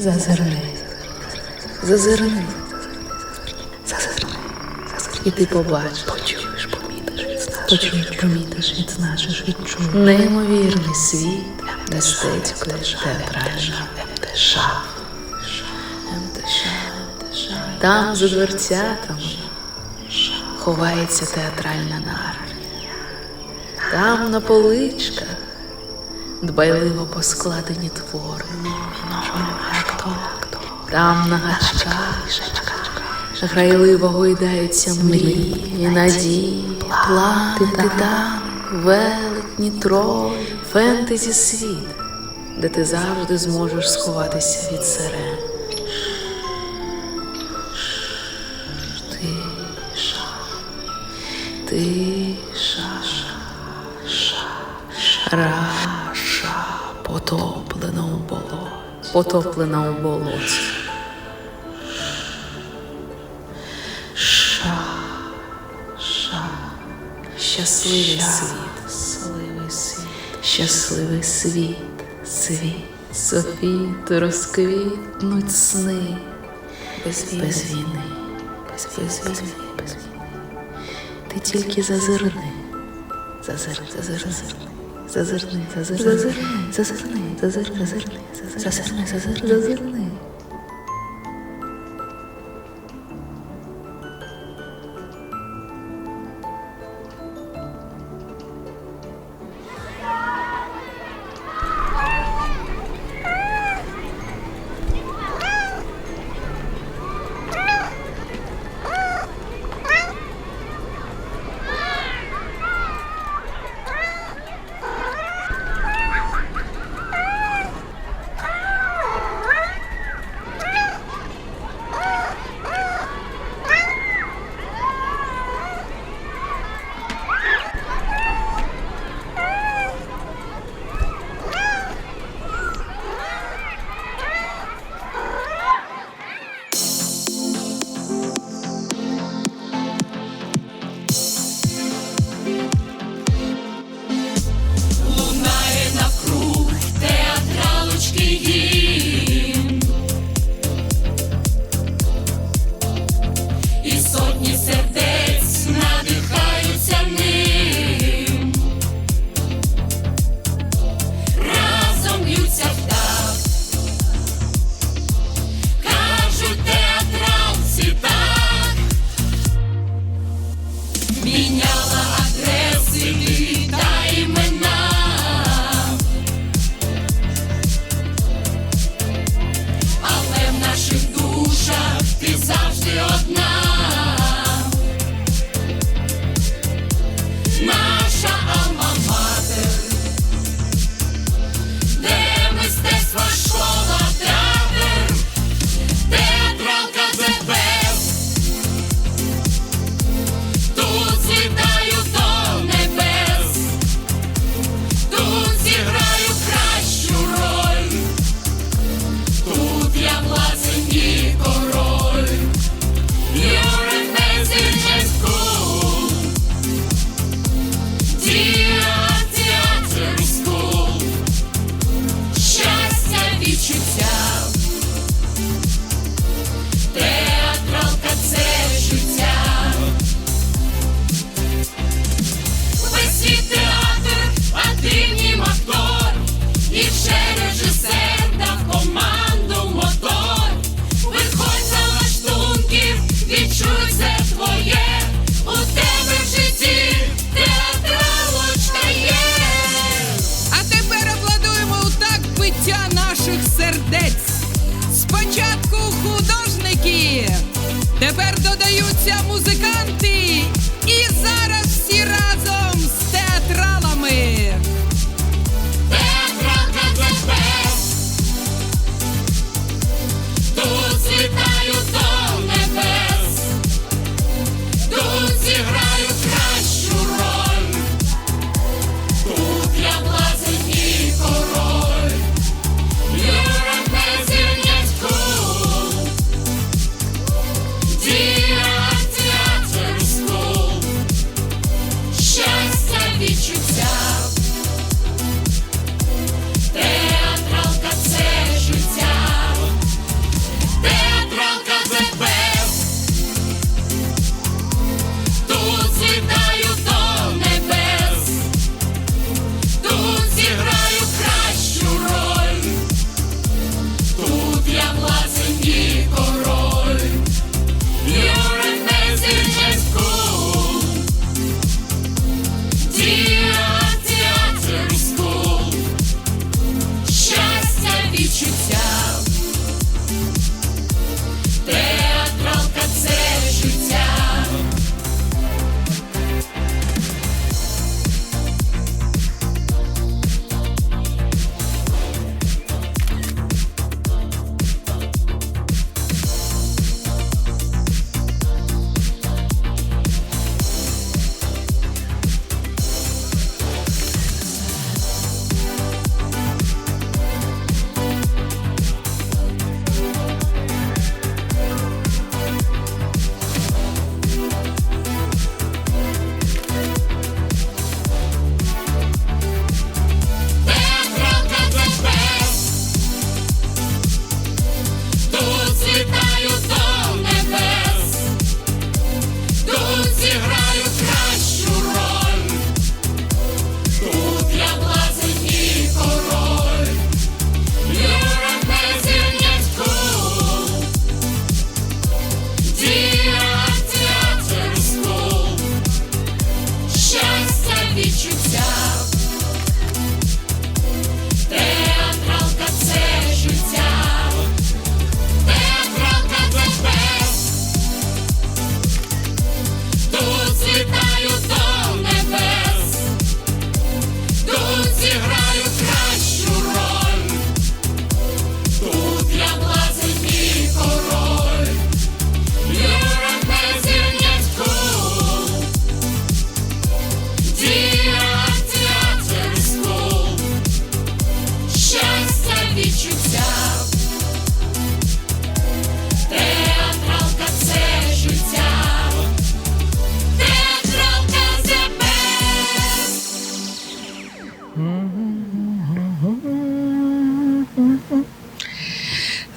Зазирни. Зазирни. Зазирни. І ти побачиш, почуєш, помітиш, відзначиш, почуєш, помітиш, відзначиш, відчуєш. Неймовірний світ мистецької театральної МТШ. Там за дверцятами ховається театральна нарнія. Там на поличках дбайливо поскладені твори. Там на гачках грайливо гойдаються мрії, надії, плани, титани, велетні, тролі, фентезі світ, де ти завжди зможеш сховатися від сирен. Тиша, тиша, раша, потоплена у болоті, потоплена у болоті. Ша, ша, щасливий світ, щасливий світ, щасливий світ, світ, Софіт, розквітнуть сни, без війни, без війни, без, без війни, без війни. Ти тільки зазирни, зазирни, зазирни, зазирни, зазирни, зазирни, зазирни, зазирни, зазирни, зазирни, зазирни.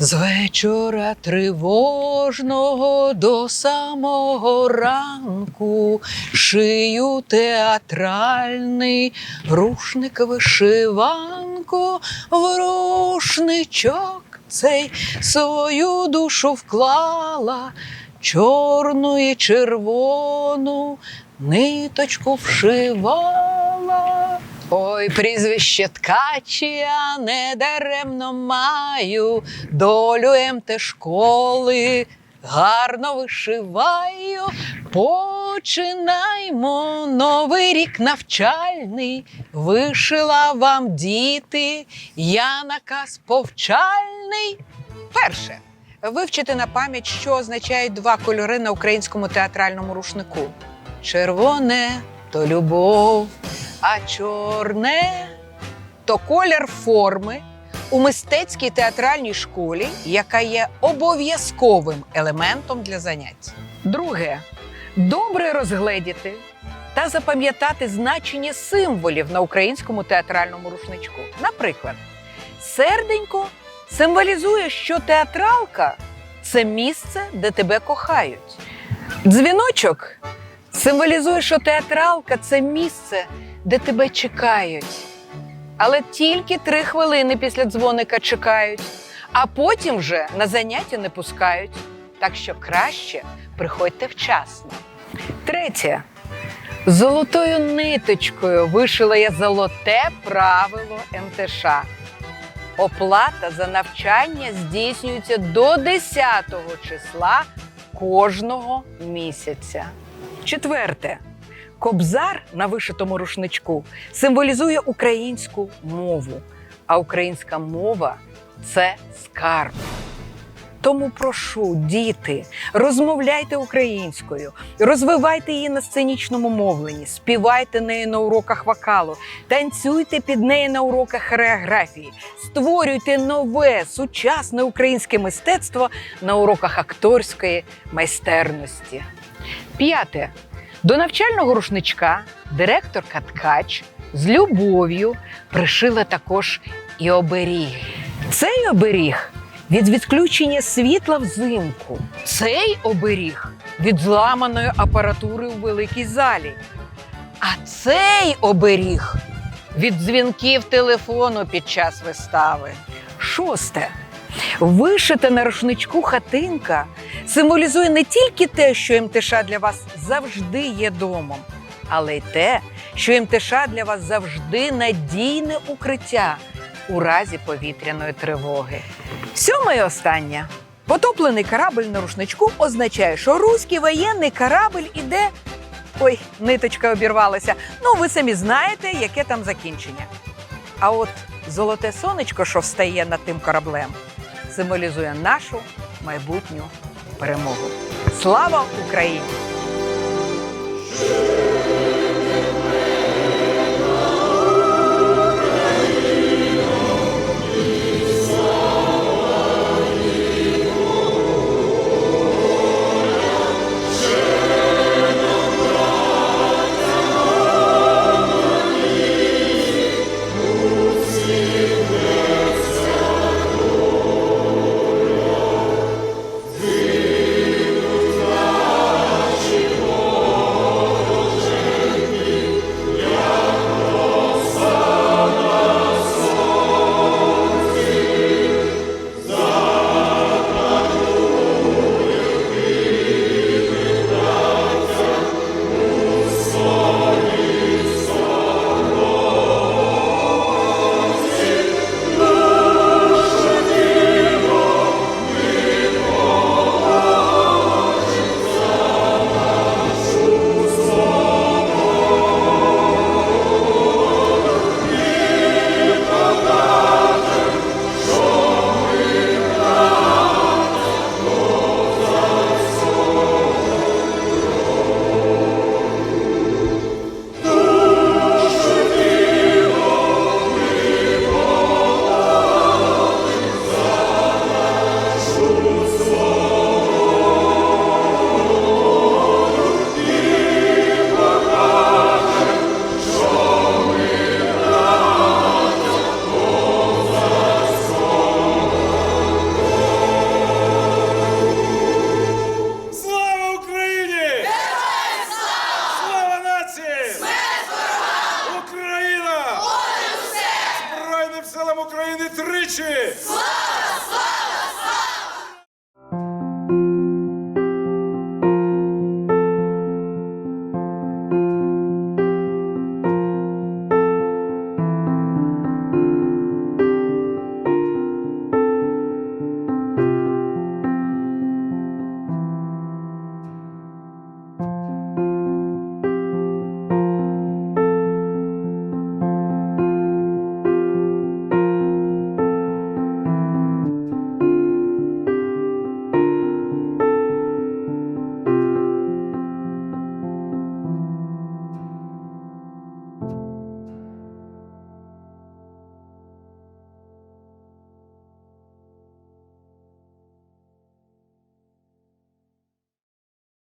З вечора тривожного до самого ранку шию театральний рушник вишиванку в рушничок цей свою душу вклала, чорну і червону ниточку вшивала. Ой, прізвище ткачі я не даремно маю, долю МТ школи гарно вишиваю. Починаймо новий рік навчальний. Вишила вам діти, я наказ повчальний. Перше. Вивчити на пам'ять, що означають два кольори на українському театральному рушнику. Червоне то любов, а чорне то колір форми у мистецькій театральній школі, яка є обов'язковим елементом для занять. Друге добре розгледіти та запам'ятати значення символів на українському театральному рушничку. Наприклад, серденько символізує, що театралка це місце, де тебе кохають. Дзвіночок символізує, що театралка це місце, де тебе чекають. Але тільки три хвилини після дзвоника чекають, а потім вже на заняття не пускають. Так що краще приходьте вчасно. Третє. Золотою ниточкою вишила я золоте правило МТШ. Оплата за навчання здійснюється до 10 числа кожного місяця. Четверте. Кобзар на вишитому рушничку символізує українську мову, а українська мова це скарб. Тому прошу, діти, розмовляйте українською, розвивайте її на сценічному мовленні, співайте нею на уроках вокалу, танцюйте під нею на уроках хореографії, створюйте нове сучасне українське мистецтво на уроках акторської майстерності. П'яте. До навчального рушничка директорка Ткач з любов'ю пришила також і оберіг. Цей оберіг від відключення світла взимку. Цей оберіг від зламаної апаратури у великій залі. А цей оберіг від дзвінків телефону під час вистави. Шосте. Вишита на рушничку хатинка символізує не тільки те, що МТШ для вас завжди є домом, але й те, що МТШ для вас завжди надійне укриття у разі повітряної тривоги. Сьоме і останнє. Потоплений корабль на рушничку означає, що руський воєнний корабль іде. Ой, ниточка обірвалася. Ну, ви самі знаєте, яке там закінчення. А от золоте сонечко, що встає над тим кораблем, символізує нашу майбутню перемогу. Слава Україні! тричі! Слава! Слава!